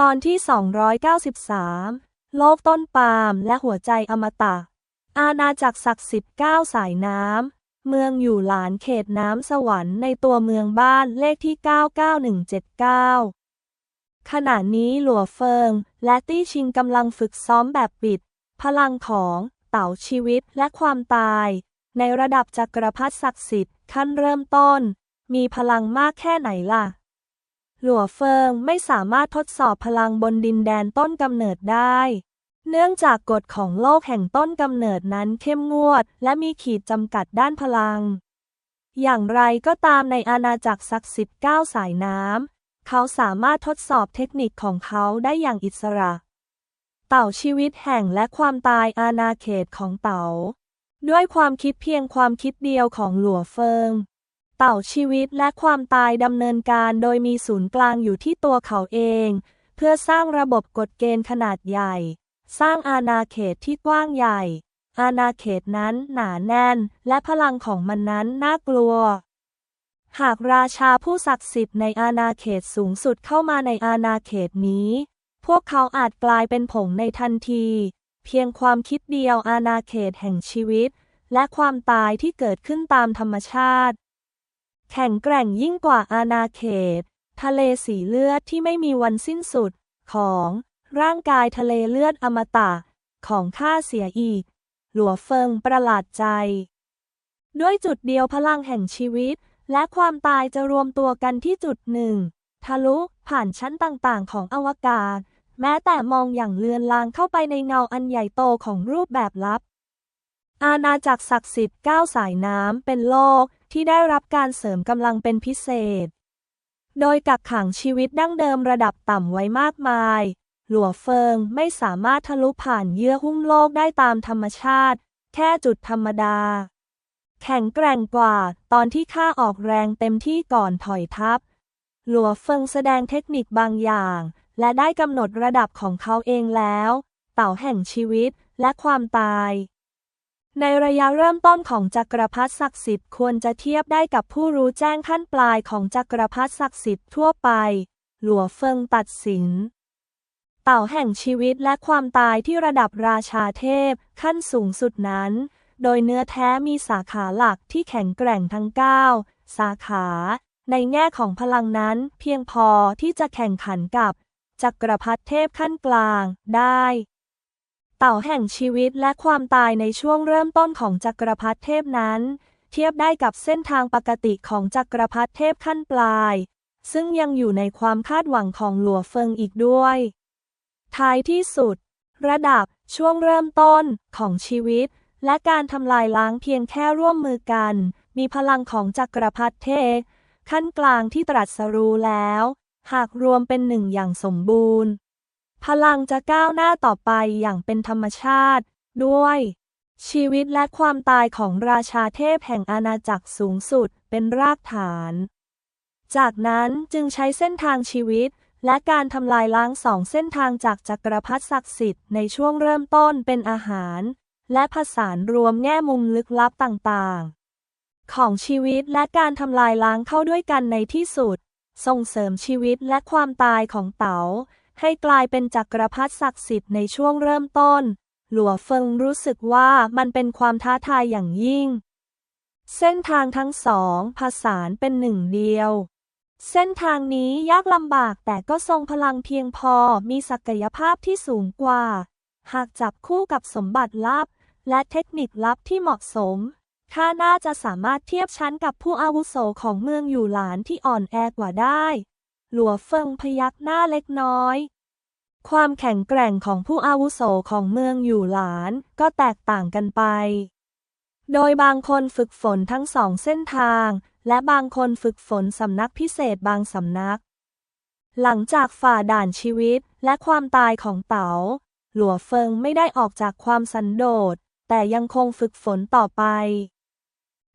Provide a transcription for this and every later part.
ตอนที่ 293 โลกต้นปาล์มและหัวใจอมตะ อาณาจักรศักดิ์สิทธิ์เก้าสายน้ำ เมืองอยู่หลานเขตน้ำสวรรค์ในตัวเมืองบ้านเลขที่ 99179 ขณะนี้หลัวเฟิง และตี้ชิงกำลังฝึกซ้อมแบบปิด พลังของเต่าชีวิตและความตาย ในระดับจักรพรรดิศักดิ์สิทธิ์ขั้นเริ่มต้น มีพลังมากแค่ไหนล่ะ หลัวเฟิงไม่สามารถทดสอบพลังบนดินแดนต้นกำเนิดได้ เนื่องจากกฎของโลกแห่งต้นกำเนิดนั้นเข้มงวด และมีขีดจำกัดด้านพลัง อย่างไรก็ตามในอาณาจักรศักดิ์สิทธิ์เก้าสายน้ำเขาสามารถทดสอบเทคนิคของเขาได้อย่างอิสระ เต่าชีวิตแห่งและความตายอาณาเขตของเต่า ด้วยความคิดเพียงความคิดเดียวของหลัวเฟิง เต่าชีวิตและความตายดำเนินการโดยมีศูนย์กลางอยู่ที่ตัวเขาเอง เพื่อสร้างระบบกฎเกณฑ์ขนาดใหญ่ สร้างอาณาเขตที่กว้างใหญ่ อาณาเขตนั้นหนาแน่น และพลังของมันนั้นน่ากลัว หากราชาผู้ศักดิ์สิทธิ์ในอาณาเขตสูงสุดเข้ามาในอาณาเขตนี้ พวกเขาอาจกลายเป็นผงในทันที เพียงความคิดเดียวอาณาเขตแห่งชีวิต และความตายที่เกิดขึ้นตามธรรมชาติ แข็งแกร่งยิ่งกว่าอาณาเขต ทะเลสีเลือดที่ไม่มีวันสิ้นสุด ของร่างกายทะเลเลือดอมตะ ของข้าเสียอีก หลัวเฟิงประหลาดใจ ด้วยจุดเดียวพลังแห่งชีวิต และความตายจะรวมตัวกันที่จุดหนึ่ง ทะลุผ่านชั้นต่างๆ ของอวกาศ แม้แต่มองอย่างเลือนลางเข้าไปในเงาอันใหญ่โตของรูปแบบลับ อาณาจักรศักดิ์สิทธิ์ก้าสายน้ำเป็นโลกที่ได้รับการเสริมกำลังเป็นพิเศษ โดยกักขังชีวิตดั้งเดิมระดับต่ำไว้มากมาย หลัวเฟิงไม่สามารถทะลุผ่านเยื่อหุ้มโลกได้ตามธรรมชาติ แค่จุดธรรมดา แข็งแกร่งกว่าตอนที่ข้าออกแรงเต็มที่ก่อนถอยทัพหลัวเฟิงแสดงเทคนิคบางอย่าง และได้กำหนดระดับของเขาเองแล้ว เต่าแห่งชีวิตและความตาย ในระยะเริ่มต้นของจักรพรรดิศักดิ์สิทธิ์ควรจะเทียบได้กับผู้รู้แจ้งขั้นปลายของจักรพรรดิศักดิ์สิทธิ์ทั่วไป หลัวเฟิงตัดสิน เต่าแห่งชีวิตและความตายที่ระดับราชาเทพขั้นสูงสุดนั้น โดยเนื้อแท้มีสาขาหลักที่แข็งแกร่งทั้ง 9 สาขา ในแง่ของพลังนั้นเพียงพอที่จะแข่งขันกับจักรพรรดิเทพขั้นกลางได้ เต่าแห่งชีวิตและความตายในช่วงเริ่มต้นของจักรพรรดิเทพนั้น เทียบได้กับเส้นทางปกติของจักรพรรดิเทพขั้นปลาย ซึ่งยังอยู่ในความคาดหวังของหลัวเฟิงอีกด้วย ท้ายที่สุด ระดับช่วงเริ่มต้นของชีวิต และการทำลายล้างเพียงแค่ร่วมมือกัน มีพลังของจักรพรรดิเทพขั้นกลางที่ตรัสรู้แล้ว หากรวมเป็นหนึ่งอย่างสมบูรณ์ พลังจะก้าวหน้าต่อไปอย่างเป็นธรรมชาติ ด้วย ชีวิตและความตายของราชาเทพแห่งอาณาจักรสูงสุดเป็นรากฐาน จากนั้นจึงใช้เส้นทางชีวิต และการทำลายล้างสองเส้นทางจากจักรพรรดิศักดิ์สิทธิ์ในช่วงเริ่มต้นเป็นอาหาร และผสานรวมแง่มุมลึกลับต่างๆ ของชีวิตและการทำลายล้างเข้าด้วยกันในที่สุด ส่งเสริมชีวิตและความตายของเต๋า ให้กลายเป็นจักรพรรดิศักดิ์สิทธิ์ในช่วงเริ่มต้น หลัวเฟิงรู้สึกว่ามันเป็นความท้าทายอย่างยิ่ง เส้นทางทั้งสองผสานเป็นหนึ่งเดียว เส้นทางนี้ยากลำบากแต่ก็ทรงพลังเพียงพอมีศักยภาพที่สูงกว่า หากจับคู่กับสมบัติลับ และเทคนิคลับที่เหมาะสมข้าน่าจะสามารถเทียบชั้นกับผู้อาวุโสของเมืองอยู่หลานที่อ่อนแอกว่าได้ หลัวเฟิงพยักหน้าเล็กน้อย ความแข็งแกร่งของผู้อาวุโสของเมืองอยู่หลานก็แตกต่างกันไป โดยบางคนฝึกฝนทั้งสองเส้นทาง และบางคนฝึกฝนสำนักพิเศษบางสำนัก หลังจากฝ่าด่านชีวิตและความตายของเต๋า หลัวเฟิงไม่ได้ออกจากความสันโดษแต่ยังคงฝึกฝนต่อไป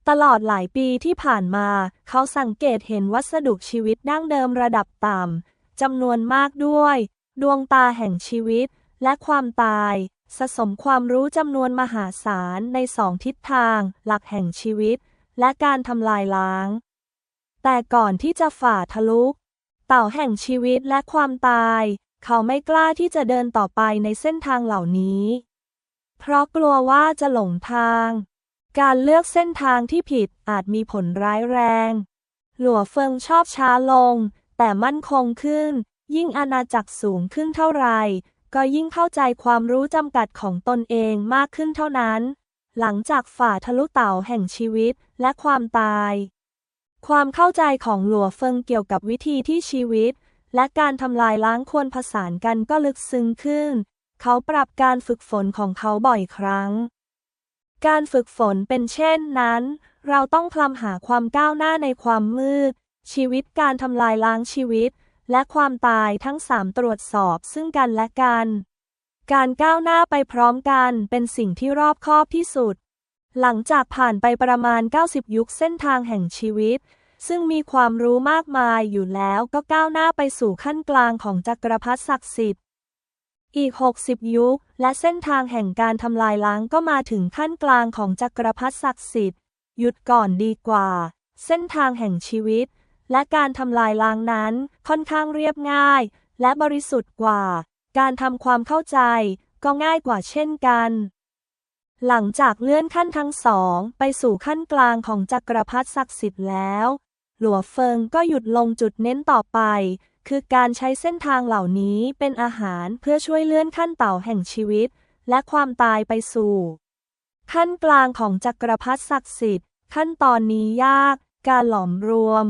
ตลอดหลายปีที่ผ่านมา เขาสังเกตเห็นวัสดุชีวิตดั้งเดิมระดับต่ำจำนวนมากด้วย ดวงตาแห่งชีวิต และความตาย สะสมความรู้จำนวนมหาศาลในสองทิศทาง หลักแห่งชีวิต และการทำลายล้าง แต่ก่อนที่จะฝ่าทะลุเต่าแห่งชีวิตและความตาย เขาไม่กล้าที่จะเดินต่อไปในเส้นทางเหล่านี้ เพราะกลัวว่าจะหลงทาง การเลือกเส้นทางที่ผิดอาจมีผลร้ายแรง หลัวเฟิงชอบช้าลง แต่มั่นคงขึ้น ยิ่งอาณาจักรสูงขึ้นเท่าไหร่ก็ยิ่งเข้าใจความรู้จำกัดของตนเองมากขึ้นเท่านั้น หลังจากฝ่าทะลุเต่าแห่งชีวิตและความตาย ความเข้าใจของหลัวเฟิงเกี่ยวกับวิธีที่ชีวิต และการทำลายล้างควรผสานกันก็ลึกซึ้งขึ้น เขาปรับการฝึกฝนของเขาบ่อยครั้ง การฝึกฝนเป็นเช่นนั้น เราต้องคลำหาความก้าวหน้าในความมืด ชีวิตการทำลายล้างชีวิต และความตายทั้งสามตรวจสอบซึ่งกันและกัน การก้าวหน้าไปพร้อมกันเป็นสิ่งที่รอบคอบที่สุด หลังจากผ่านไปประมาณ 90 ยุคเส้นทางแห่งชีวิต ซึ่งมีความรู้มากมายอยู่แล้วก็ก้าวหน้าไปสู่ขั้นกลางของจักรพรรดิศักดิ์สิทธิ์ อีก 60 ยุค และเส้นทางแห่งการทำลายล้างก็มาถึงขั้นกลางของจักรพรรดิศักดิ์สิทธิ์ หยุดก่อนดีกว่า เส้นทางแห่งชีวิต และการทำลายล้างนั้นค่อนข้างเรียบง่าย และบริสุทธิ์กว่า การทำความเข้าใจก็ง่ายกว่าเช่นกัน หลังจากเลื่อนขั้นทั้งสอง ไปสู่ขั้นกลางของจักรพรรดิศักดิ์สิทธิ์แล้ว หลัวเฟิงก็หยุดลงจุดเน้นต่อไป คือการใช้เส้นทางเหล่านี้เป็นอาหารเพื่อช่วยเลื่อนขั้นเต่าแห่งชีวิต และความตายไปสู่ ขั้นกลางของจักรพรรดิศักดิ์สิทธิ์ ขั้นตอนนี้ยาก การหลอมรวม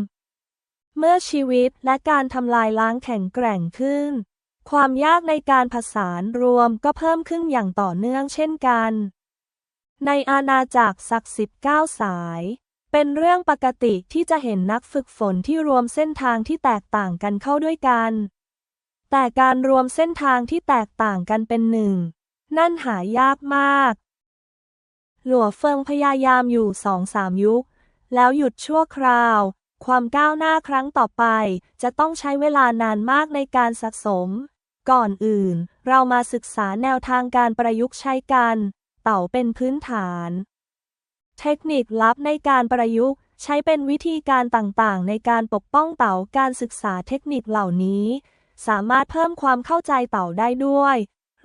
เมื่อชีวิตและการทำลายล้างแข็งแกร่งขึ้น ความยากในการผสานรวมก็เพิ่มขึ้นอย่างต่อเนื่องเช่นกัน ในอาณาจักรศักดิ์สิทธิ์เก้าสาย เป็นเรื่องปกติที่จะเห็นนักฝึกฝนที่รวมเส้นทางที่แตกต่างกันเข้าด้วยกัน แต่การรวมเส้นทางที่แตกต่างกันเป็นหนึ่ง นั่นหายากมาก หลัวเฟิงพยายามอยู่สองสามยุค แล้วหยุดชั่วคราว ความก้าวหน้าครั้งต่อไป จะต้องใช้เวลานานมากในการสะสม ก่อนอื่น เรามาศึกษาแนวทางการประยุกต์ใช้กัน เต่าเป็นพื้นฐาน เทคนิคลับในการประยุกต์ใช้เป็นวิธีการต่างๆ ในการปกป้องเต่าการศึกษาเทคนิคเหล่านี้ สามารถเพิ่มความเข้าใจเต่าได้ด้วย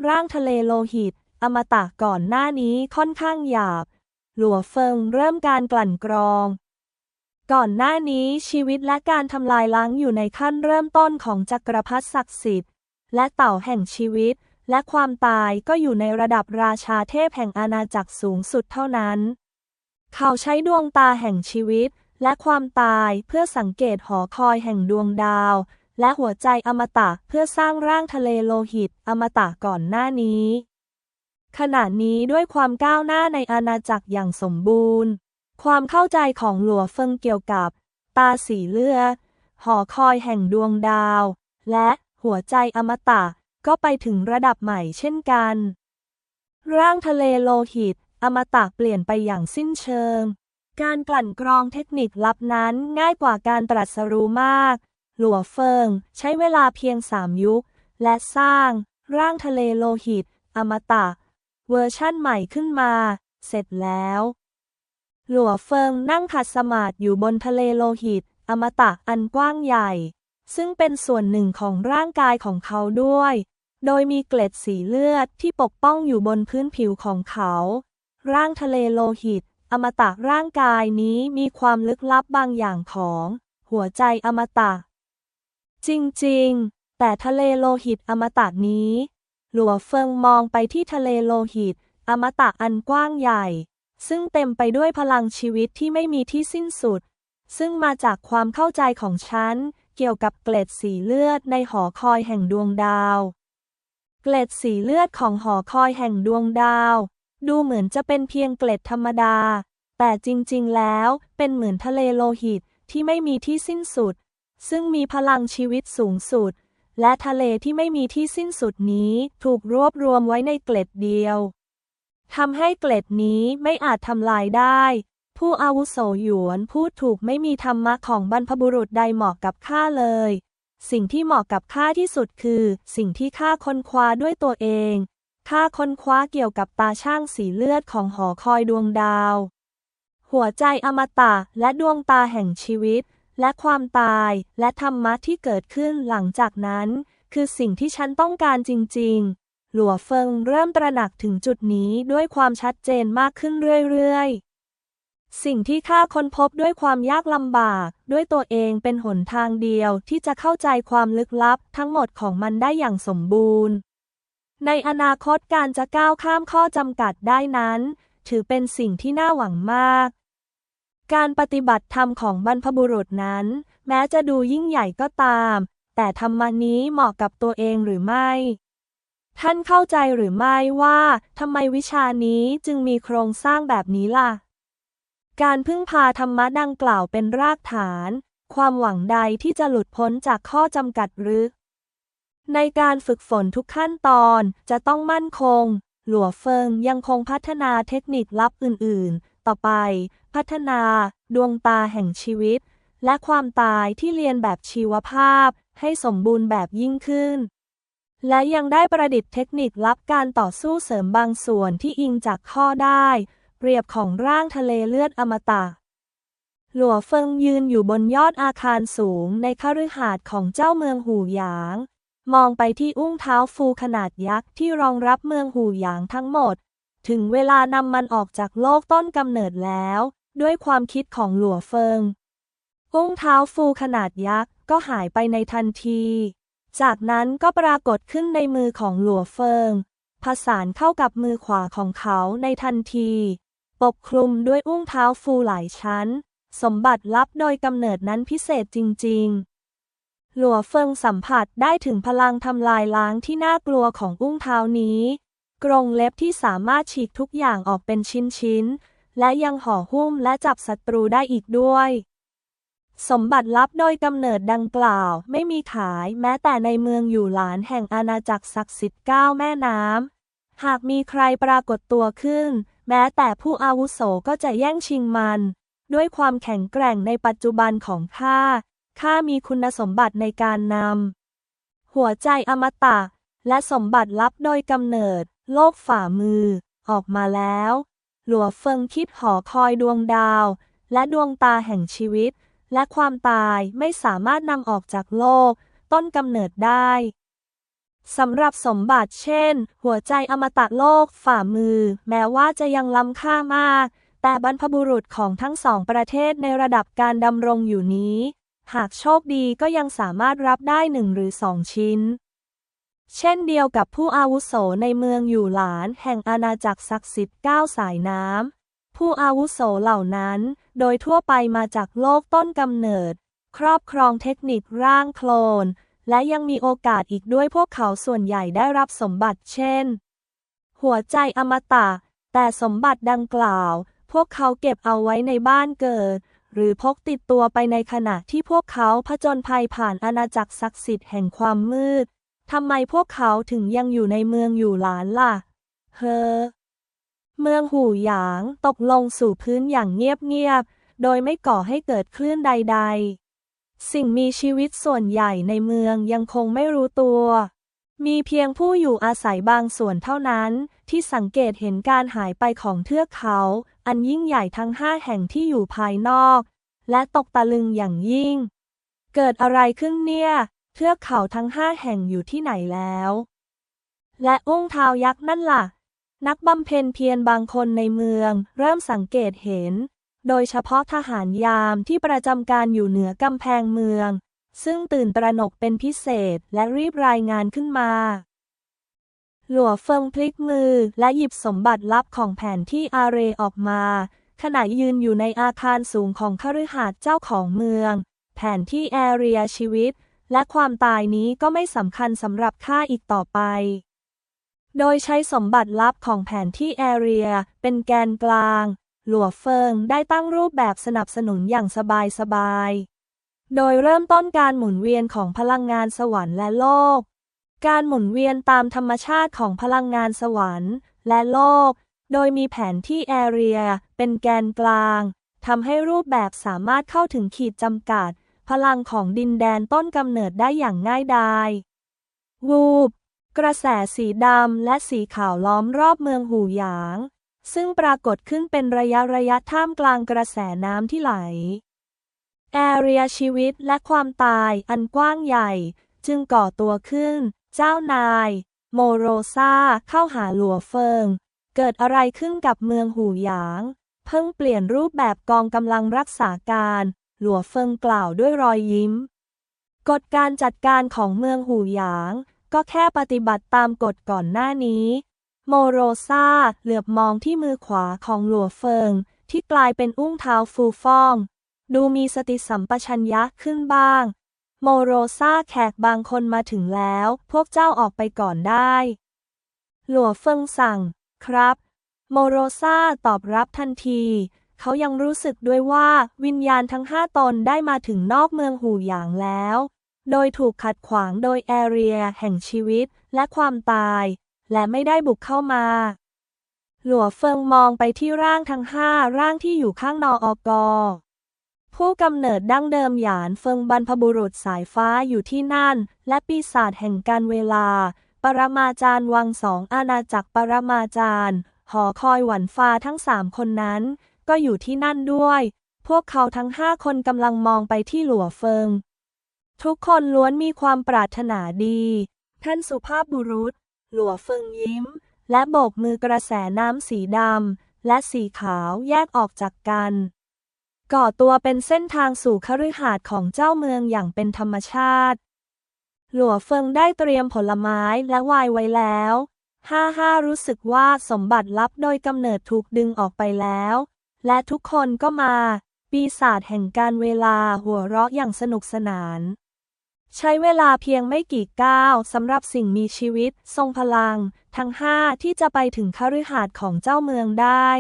ร่างทะเลโลหิต อมตะก่อนหน้านี้ค่อนข้างหยาบ หลัวเฟิงเริ่มการกลั่นกรอง ก่อนหน้านี้ชีวิตและการทำลายล้างอยู่ในขั้นเริ่มต้นของจักรพรรดิศักดิ์สิทธิ์ และเต่าแห่งชีวิต และความตายก็อยู่ในระดับราชาเทพแห่งอาณาจักรสูงสุดเท่านั้น เขาใช้ดวงตาแห่งชีวิต และความตายเพื่อสังเกตหอคอยแห่งดวงดาว และหัวใจอมตะเพื่อสร้างร่างทะเลโลหิตอมตะก่อนหน้านี้ ขณะนี้ด้วยความก้าวหน้าในอาณาจักรอย่างสมบูรณ์ ความเข้าใจของหลัวเฟิงเกี่ยวกับ ตาสีเลือดหอคอยแห่งดวงดาว และหัวใจอมตะก็ไปถึงระดับใหม่เช่นกัน ร่างทะเลโลหิต อมตะเปลี่ยนไปอย่างสิ้นเชิง การกลั่นกรองเทคนิคลับนั้นง่ายกว่าการตรัสรู้มาก หลัวเฟิง ใช้เวลาเพียงสามยุค และสร้าง ร่างทะเลโลหิต อมตะ เวอร์ชั่นใหม่ขึ้นมา เสร็จแล้ว หลัวเฟิงนั่งขัดสมาธิอยู่บนทะเลโลหิต อมตะอันกว้างใหญ่ ซึ่งเป็นส่วนหนึ่งของร่างกายของเขาด้วย โดยมีเกล็ดสีเลือดที่ปกป้องอยู่บนพื้นผิวของเขา ร่างทะเลโลหิต อมตะร่างกายนี้มีความลึกลับบางอย่างของ หัวใจอมตะ จริงๆ แต่ทะเลโลหิตอมตะนี้ หลัวเฟิงมองไปที่ทะเลโลหิต อมตะอันกว้างใหญ่ ซึ่งเต็มไปด้วยพลังชีวิตที่ไม่มีที่สิ้นสุด ซึ่งมาจากความเข้าใจของฉัน เกี่ยวกับเกล็ดสีเลือดในหอคอยแห่งดวงดาว เกล็ดสีเลือดของหอคอยแห่งดวงดาว ดูเหมือนจะเป็นเพียงเกล็ดธรรมดา แต่จริงๆ แล้วเป็นเหมือนทะเลโลหิตที่ไม่มีที่สิ้นสุด ซึ่งมีพลังชีวิตสูงสุด และทะเลที่ไม่มีที่สิ้นสุดนี้ถูกรวบรวมไว้ในเกล็ดเดียวทำให้เกล็ดนี้ไม่อาจทำลายได้ ผู้อาวุโสหยวนพูดถูกไม่มีธรรมะของบรรพบุรุษใดเหมาะกับข้าเลย สิ่งที่เหมาะกับข้าที่สุดคือ สิ่งที่ข้าค้นคว้าด้วยตัวเอง ข้าค้นคว้าเกี่ยวกับตาช่างสีเลือดของหอคอยดวงดาว หัวใจอมตะและดวงตาแห่งชีวิต และความตายและธรรมะที่เกิดขึ้นหลังจากนั้น คือสิ่งที่ฉันต้องการจริง ๆ หลัวเฟิงเริ่มตระหนักถึงจุดนี้ด้วยความชัดเจนมากขึ้นเรื่อยๆ สิ่งที่ข้าค้นพบด้วยความยากลำบาก ด้วยตัวเองเป็นหนทางเดียวที่จะเข้าใจความลึกลับทั้งหมดของมันได้อย่างสมบูรณ์ ในอนาคตการจะก้าวข้ามข้อจำกัดได้นั้น ถือเป็นสิ่งที่น่าหวังมาก การปฏิบัติธรรมของบรรพบุรุษนั้น แม้จะดูยิ่งใหญ่ก็ตาม แต่ธรรมนี้เหมาะกับตัวเองหรือไม่ ท่านเข้าใจหรือไม่ว่าทำไมวิชานี้จึงมีโครงสร้างแบบนี้ล่ะ การพึ่งพาธรรมะดังกล่าวเป็นรากฐาน ความหวังใดที่จะหลุดพ้นจากข้อจำกัดหรือ ในการฝึกฝนทุกขั้นตอนจะต้องมั่นคง หลัวเฟิงยังคงพัฒนาเทคนิคลับอื่น ๆ ต่อไป พัฒนา ดวงตาแห่งชีวิต และความตายที่เรียนแบบชีวภาพ ให้สมบูรณ์แบบยิ่งขึ้น และยังได้ประดิษฐ์เทคนิคลับการต่อสู้เสริมบางส่วนที่อิงจากข้อได้ เปรียบของร่างทะเลเลือดอมตะหลัวเฟิงยืนอยู่บนยอดอาคารสูงในคฤหาสน์ของเจ้าเมืองหูหยาง มองไปที่อุ้งเท้าฟูขนาดยักษ์ที่รองรับเมืองหูหยางทั้งหมด ถึงเวลานำมันออกจากโลกต้นกำเนิดแล้ว ด้วยความคิดของหลัวเฟิง อุ้งเท้าฟูขนาดยักษ์ก็หายไปในทันที จากนั้นก็ปรากฏขึ้นในมือของหลัวเฟิง ผสานเข้ากับมือขวาของเขาในทันที ปกคลุมด้วยอุ้งเท้าฟูหลายชั้น สมบัติลับโดยกำเนิดนั้นพิเศษจริง ๆ หลัวเฟิงสัมผัสได้ถึงพลังทำลายล้างที่น่ากลัวของอุ้งเท้านี้ กรงเล็บที่สามารถฉีกทุกอย่างออกเป็นชิ้นๆ และยังห่อหุ้มและจับศัตรูได้อีกด้วย สมบัติลับโดยกำเนิดดังกล่าว ไม่มีขายแม้แต่ในเมืองอยู่หลานแห่งอาณาจักรศักดิ์สิทธิ์ก้าแม่น้ำ หากมีใครปรากฏตัวขึ้น แม้แต่ผู้อาวุโสก็จะแย่งชิงมัน ด้วยความแข็งแกร่งในปัจจุบันของข้า ข้ามีคุณสมบัติในการนำหัวใจอมตะ และสมบัติลับโดยกำเนิด โลกฝ่ามือ ออกมาแล้ว หลัวเฟิงคิดหอคอยดวงดาว และดวงตาแห่งชีวิต และความตายไม่สามารถนำออกจากโลก ต้นกำเนิดได้สำหรับสมบัติเช่น หัวใจอมตะโลกฝ่ามือ แม้ว่าจะยังล้ำค่ามาก แต่บรรพบุรุษของทั้งสองประเทศในระดับการดำรงอยู่นี้ หากโชคดีก็ยังสามารถรับได้หนึ่งหรือสองชิ้น เช่นเดียวกับผู้อาวุโสในเมืองอยู่หลานแห่งอาณาจักรศักดิ์สิทธิ์เก้าสายน้ำ ผู้อาวุโสเหล่านั้น โดยทั่วไปมาจากโลกต้นกำเนิด ครอบครองเทคนิคร่างโคลน และยังมีโอกาสอีกด้วยพวกเขาส่วนใหญ่ได้รับสมบัติเช่น หัวใจอมตะ แต่สมบัติดังกล่าว พวกเขาเก็บเอาไว้ในบ้านเกิด หรือพกติดตัวไปในขณะที่พวกเขาผจญภัยผ่านอาณาจักรศักดิ์สิทธิ์แห่งความมืด ทำไมพวกเขาถึงยังอยู่ในเมืองอยู่หลานล่ะ เฮอ เมืองหูหยางตกลงสู่พื้นอย่างเงียบๆ โดยไม่ก่อให้เกิดคลื่นใด ๆ สิ่งมีชีวิตส่วนใหญ่ในเมืองยังคงไม่รู้ตัว มีเพียงผู้อยู่อาศัยบางส่วนเท่านั้นที่สังเกตเห็นการหายไปของเทือกเขา อันยิ่งใหญ่ทั้งห้าแห่งที่อยู่ภายนอก และตกตะลึงอย่างยิ่ง เกิดอะไรขึ้นเนี่ย เทือกเขาทั้งห้าแห่งอยู่ที่ไหนแล้ว และอุ้งเท้ายักษ์นั่นล่ะ นักบำเพ็ญเพียรบางคนในเมือง เริ่มสังเกตเห็น โดยเฉพาะทหารยามที่ประจำการอยู่เหนือกำแพงเมือง ซึ่งตื่นตระหนกเป็นพิเศษและรีบรายงานขึ้นมา หลัวเฟิงพลิกมือและหยิบสมบัติลับของแผนที่อาเรออกมา ขณะยืนอยู่ในอาคารสูงของคฤหาสน์เจ้าของเมือง แผนที่แอเรียชีวิต และความตายนี้ก็ไม่สำคัญสำหรับข้าอีกต่อไป โดยใช้สมบัติลับของแผนที่แอเรียเป็นแกนกลาง หลัวเฟิงได้ตั้งรูปแบบสนับสนุนอย่างสบายๆโดยเริ่มต้นการหมุนเวียนของพลังงานสวรรค์และโลก การหมุนเวียนตามธรรมชาติของพลังงานสวรรค์ และโลก โดยมีแผนที่แอเรียเป็นแกนกลางทำให้รูปแบบสามารถเข้าถึงขีดจำกัด พลังของดินแดนต้นกำเนิดได้อย่างง่ายดายวูบกระแสสีดำและสีขาวล้อมรอบเมืองหูหยาง ซึ่งปรากฏขึ้นเป็นระยะระยะท่ามกลางกระแสน้ำที่ไหล แอเรียชีวิตและความตายอันกว้างใหญ่ จึงก่อตัวขึ้น เจ้านาย โมโรซาเข้าหาหลัวเฟิง เกิดอะไรขึ้นกับเมืองหูหยาง เพิ่งเปลี่ยนรูปแบบกองกำลังรักษาการ หลัวเฟิงกล่าวด้วยรอยยิ้ม กฎการจัดการของเมืองหูหยาง ก็แค่ปฏิบัติตามกฎก่อนหน้านี้ โมโรซาเหลือบมองที่มือขวาของหลัวเฟิง ที่กลายเป็นอุ้งเท้าฟูฟ่อง ดูมีสติสัมปชัญญะขึ้นบ้าง โมโรซาแขกบางคนมาถึงแล้ว พวกเจ้าออกไปก่อนได้ หลัวเฟิงสั่ง ครับ โมโรซาตอบรับทันที เขายังรู้สึกด้วยว่าวิญญาณทั้งห้าตนได้มาถึงนอกเมืองหูหยางแล้ว โดยถูกขัดขวางโดยแอเรียแห่งชีวิตและความตาย และไม่ได้บุกเข้ามา หลัวเฟิงมองไปที่ร่างทั้งห้าร่างที่อยู่ข้างนออกอ ผู้กำเนิดดั้งเดิมหยานเฟิงบรรพบุรุษสายฟ้าอยู่ที่นั่น และปีศาจแห่งการเวลา ปรมาจารย์วังสองอาณาจักรปรมาจารย์ หอคอยหวันฟ้าทั้งสามคนนั้น ก็อยู่ที่นั่นด้วย พวกเขาทั้งห้าคนกำลังมองไปที่หลัวเฟิง ทุกคนล้วนมีความปรารถนาดี ท่านสุภาพบุรุษ หลัวเฟิงยิ้ม และโบกมือกระแสน้ำสีดำและสีขาวแยกออกจากกัน ก่อตัวเป็นเส้นทางสู่คฤหาสน์ของเจ้าเมืองอย่างเป็นธรรมชาติ หลัวเฟิงได้เตรียมผลไม้และไวน์ไว้แล้วห้าห้ารู้สึกว่าสมบัติลับโดยกำเนิดถูกดึงออกไปแล้ว และทุกคนก็มา ปีศาจแห่งการเวลาหัวเราะอย่างสนุกสนาน ใช้เวลาเพียงไม่กี่ก้าวสำหรับสิ่งมีชีวิต ทรงพลัง ทั้งห้าที่จะไปถึงคฤหาสน์ของเจ้าเมืองได้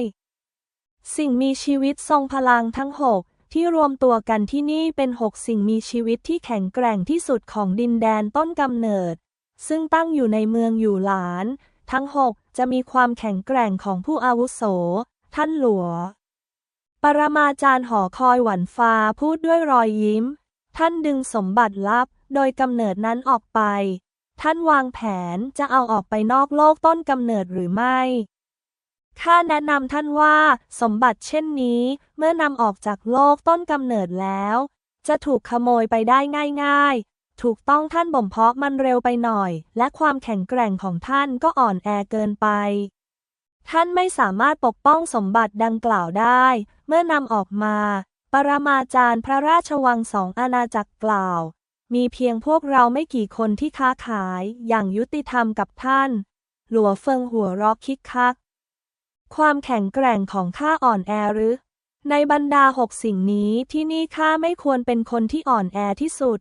สิ่งมีชีวิตทรงพลังทั้งหกที่รวมตัวกันที่นี่เป็นหกสิ่งมีชีวิตที่แข็งแกร่งที่สุดของดินแดนต้นกำเนิด ซึ่งตั้งอยู่ในเมืองอยู่หลาน ทั้งหกจะมีความแข็งแกร่งของผู้อาวุโส ท่านหลัว ปรมาจารย์หอคอยหวันฟ้าพูดด้วยรอยยิ้ม ท่านดึงสมบัติลับโดยกำเนิดนั้นออกไป ท่านวางแผนจะเอาออกไปนอกโลกต้นกำเนิดหรือไม่ ข้าแนะนำท่านว่า สมบัติเช่นนี้เมื่อนำออกจากโลกต้นกำเนิดแล้ว จะถูกขโมยไปได้ง่าย ๆ ถูกต้องท่านบ่มเพาะมันเร็วไปหน่อย และความแข็งแกร่งของท่านก็อ่อนแอเกินไป ท่านไม่สามารถปกป้องสมบัติดังกล่าวได้ เมื่อนำออกมา ปรมาจารย์พระราชวังสองอาณาจักรกล่าว มีเพียงพวกเราไม่กี่คนที่ค้าขายอย่างยุติธรรมกับท่าน หลัวเฟิงหัวเรอกคิกคัก ความแข็งแกร่งของข้าอ่อนแอหรือ ในบรรดาหกสิ่งนี้ที่นี่ข้าไม่ควรเป็นคนที่อ่อนแอที่สุด